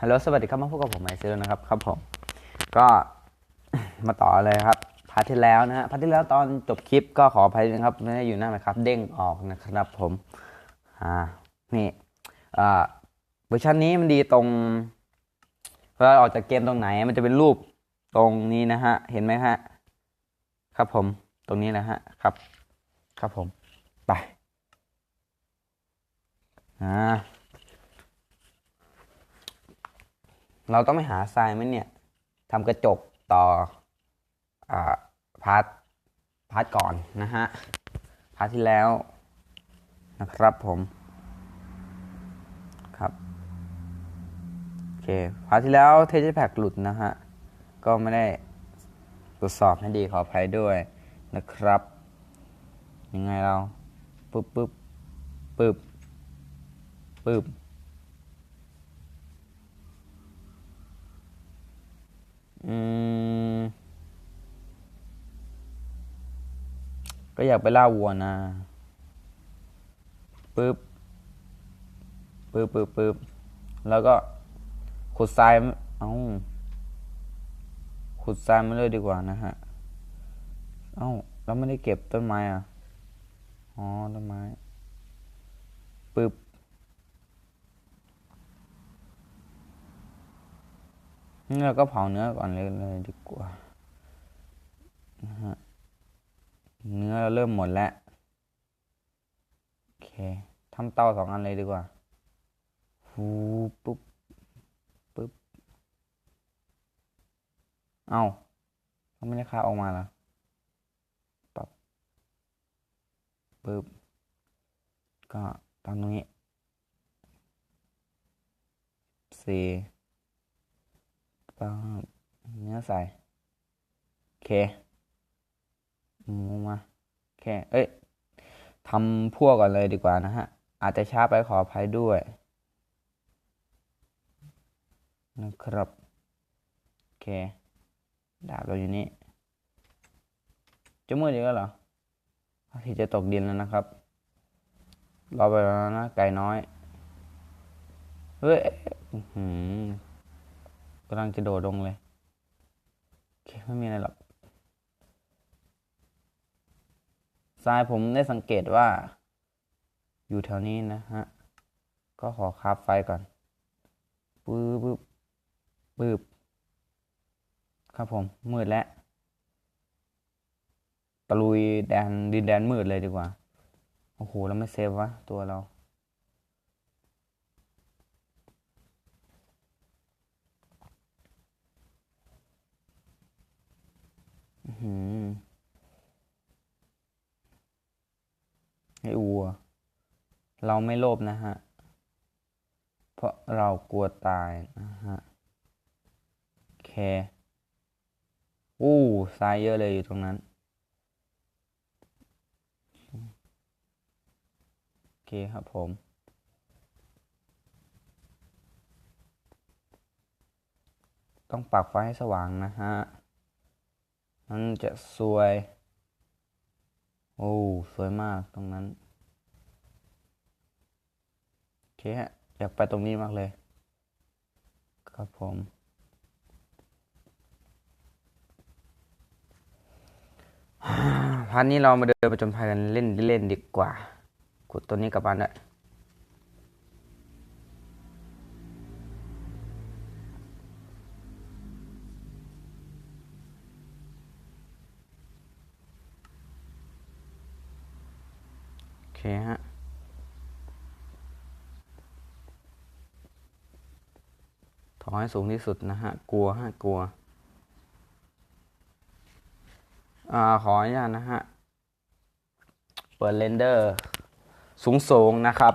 ฮัลโหลสวัสดีครับมาพบกับผมไมเซลนะครับครับผมก็มาต่อเลยครับพาร์ทที่แล้วนะฮะพาร์ทที่แล้วตอนจบคลิปก็ขออภัยนะครับไม่ได้อยู่หน้าไหมครับ เด้งออกนะครับผมอ่านี่อ่าเวอร์ชันนี้มันดีตรงเวลาออกจากเกมตรงไหน มันจะเป็นรูปตรงนี้นะฮะเห็นไหมฮะครับผมตรงนี้นะฮะครับ ครับผมไปอ่า เราต้องไปหาทรายไหมเนี่ยทำกระจกต่ออพาร์ทพาร์ทก่อนนะฮะ พาร์ทที่แล้วนะครับผมครับโอเคพาร์ทที่แล้วเทสแพ็กหลุดนะฮะ ก็ไม่ได้ตรวจสอบให้ดีขออภัยด้วยนะครับ ยังไงเราปึ๊บปึ๊บปึ๊บปึ๊บ ก็อยากไปล่าวัวนะปึ๊บปึ๊บปึ๊บปึ๊บแล้วก็ขุดทรายเอาขุดทรายมาเลยดีกว่านะฮะ เอ้าแล้วไม่ได้เก็บต้นไม้อะ อ๋อ ต้นไม้ปึ๊บนี่เราก็เผาเนื้อก่อนเลยเลยดีกว่านะฮะ เนื้อเราเริ่มหมดแล้ว โอเคทำเตาสองอันเลยดีกว่าฟูปุ๊บปุ๊บ เอาเขาไม่ได้ค่าออกมาหรอปับปึ๊บ ก็ตามตรงนี้สี่ก็เนื้อใส่ โอเค หมูมาโอเคเอ้ยทำพวกก่อนเลยดีกว่านะฮะ อาจจะช้าไปขออภัยด้วยนะครับโอเค ดาบเราอยู่นี่จะมืดอีกแล้วเหรอทิตย์จะตกดินแล้วนะครับรอไปแล้วนะไก่น้อยเฮ้ยกำลังจะโดดลงเลยโอเคไม่มีอะไรหรอก ทรายผมได้สังเกตว่า อยู่แถวนี้นะฮะ ก็ขอคาบไฟก่อนปื๊บปื๊บปื๊บครับผม มืดแล้วตะลุยแดนดินแดนมืดเลยดีกว่า โอ้โหแล้วไม่เซฟวะ ตัวเรา อือหืออัว เราไม่โลภนะฮะ เพราะเรากลัวตายนะฮะโอเคอู้ทรายเยอะเลยอยู่ตรงนั้น โอเคครับผม ต้องปักไฟให้สว่างนะฮะ มันจะสวย โอ้ สวยมากตรงนั้น เคฮะ อยากไปตรงนี้มากเลย ครับผมพาร์ทนี้เรามาเดินประจนภัยกันเล่นเล่นดีกว่า ขุดตัวนี้กลับบ้านด้วยโอเคฮะ ถอให้สูงที่สุดนะฮะ กลัวฮะ กลัว อ่า ขออนุญาตนะฮะ เปิดเรนเดอร์ สูงสูงๆนะครับ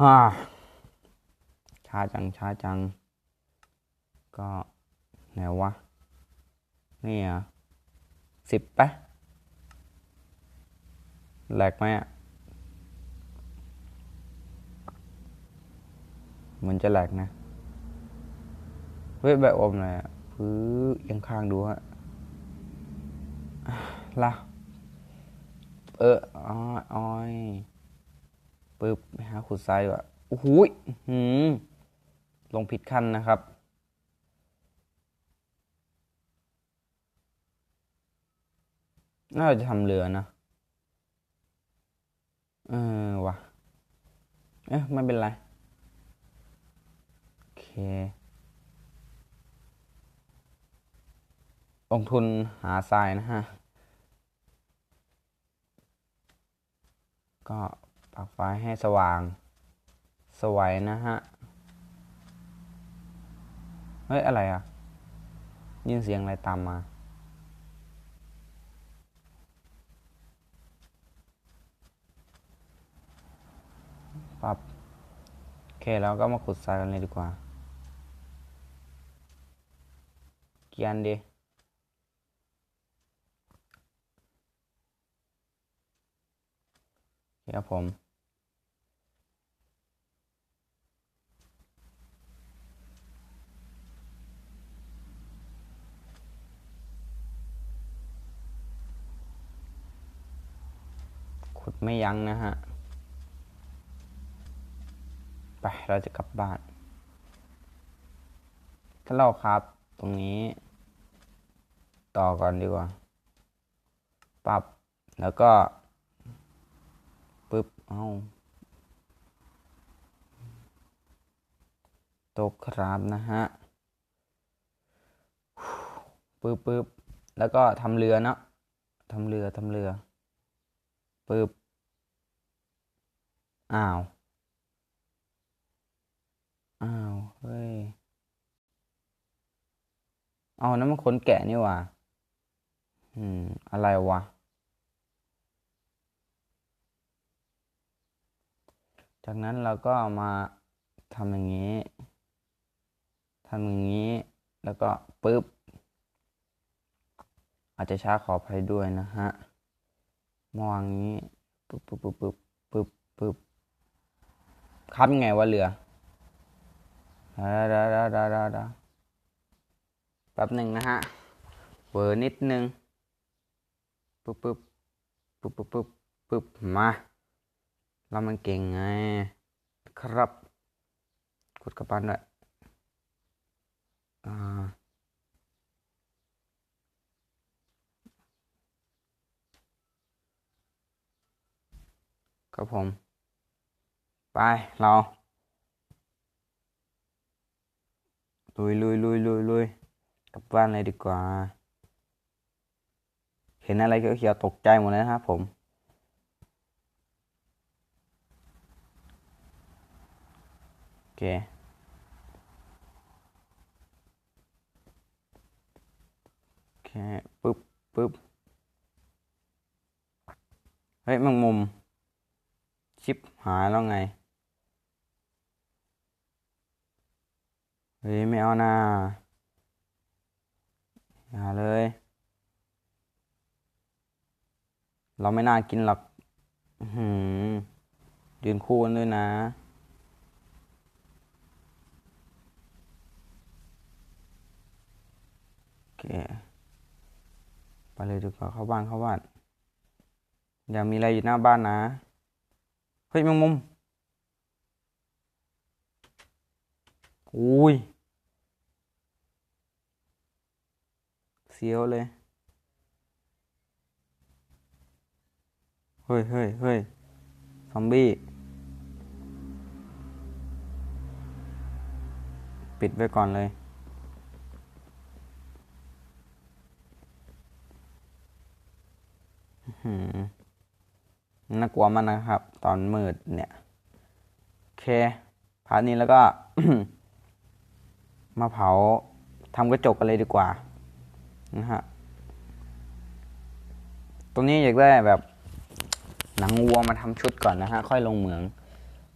ฮ่าช้าจัง ช้าจัง ก็ไหนวะ นี่อะสิบปะแหลกไหมอะเหมือนจะแหลกนะ เฮ้ยแบบอมเลยอะพื้เอียงข้างดูฮะละเอออ้อยอ้อยปึ๊บไปหาขุดทรายว่าโอ้โหยอื้อหืมลงผิดขั้นนะครับ น่าจะทำเรือนะเออวะเอ๊ะไม่เป็นไร โอเค ลงทุนหาทรายนะฮะ ก็ปรับไฟให้สว่าง สวยนะฮะ เฮ้ย อะไรอะ ยินเสียงอะไรตามมา ปรับโอเคแล้วก็มาขุดทรายกันเลยดีกว่าเกียนดี โอเครับผมขุดไม่ยั้งนะฮะ ไป เราจะกลับบ้าน ถ้าเราครับตรงนี้ ต่อก่อนดีกว่า ปรับ แล้วก็ ปึ๊บ เอาตกครับนะฮะปึ๊บปึ๊บแล้วก็ทำเรือเนาะทำเรือทำเรือปึ๊บอ้าว อ้าว เฮ้ย เอานั่นมันคนแกะนี่ว่าอืม อะไรวะ จากนั้นเราก็มาทำอย่างนี้ทำอย่างนี้แล้วก็ปึ๊บ อาจจะช้าขออภัยด้วยนะฮะมาวางอย่างนี้ปึ๊บปึ๊บปึ๊บปึ๊บปึ๊บปึ๊บคับยังไงวะเรือดาดาดาดาดาดาแป๊บหนึ่งนะฮะเวอร์นิดนึงปึ๊บปึ๊บปึ๊บปึ๊บปึ๊บมา เรามันเก่งไง ครับ กดกระปันด้วยอ่าครับผม ไป เราลุยลุยลุยลุยลุยกลับบ้านเลยดีกว่า เห็นอะไรเขียวๆตกใจหมดเลยนะครับผม โอ เคโอเคปึ๊บปึ๊บเฮ้ยแมังมุม ชิปหายแล้วไง เฮ้ย ไม่เอานะอย่าเลย เราไม่น่ากินหรอกหือยืนคู่กันด้วยนะ โอเค ไปเลยดีกว่าเข้าบ้านเข้าบ้าน อย่ามีอะไรอยู่หน้าบ้านนะ เฮ้ยแมงมุมอุ้ยเสียวเลย เฮ้ยเฮ้ยเฮ้ยซอมบี้ ปิดไว้ก่อนเลย อื้อหือ น่ากลัวมากนะครับ ตอนมืดเนี่ยโอเคพาร์ทนี้แล้วก็ มาเผาทำกระจกกันเลยดีกว่า นะฮะ ตรงนี้อยากได้แบบหนังวัวมาทำชุดก่อนนะฮะ ค่อยลงเหมือง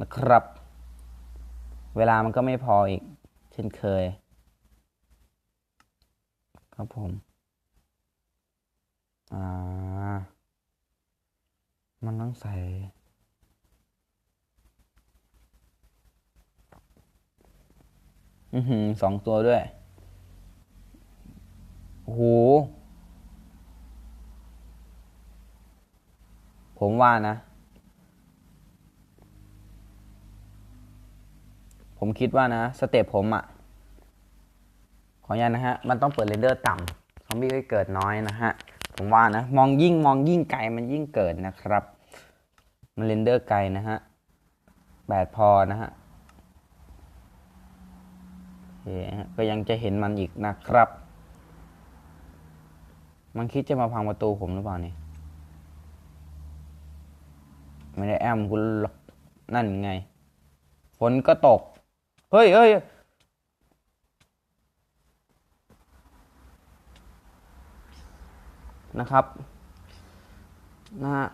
นะครับ เวลามันก็ไม่พออีก เช่นเคย ครับผม อ่า มันต้องใส่ อือหือสองตัวด้วย โอ้โห ผมว่านะ ผมคิดว่านะ สเต็ปผมอะขออนุญาตนะฮะ มันต้องเปิดเรนเดอร์ต่ำซอมบี้ก็เกิดน้อยนะฮะผมว่านะ มองยิ่งมองยิ่งไกลมันยิ่งเกิดนะครับ มันเรนเดอร์ไกลนะฮะแปดพอนะฮะโอเคฮะก็ยังจะเห็นมันอีกนะครับ มันคิดจะมาพังประตูผมหรือเปล่าเนี่ยไม่ได้แอมคุณหรอกนั่นไง ฝนก็ตก เฮ้ยเฮ้ยนะครับ นะฮะ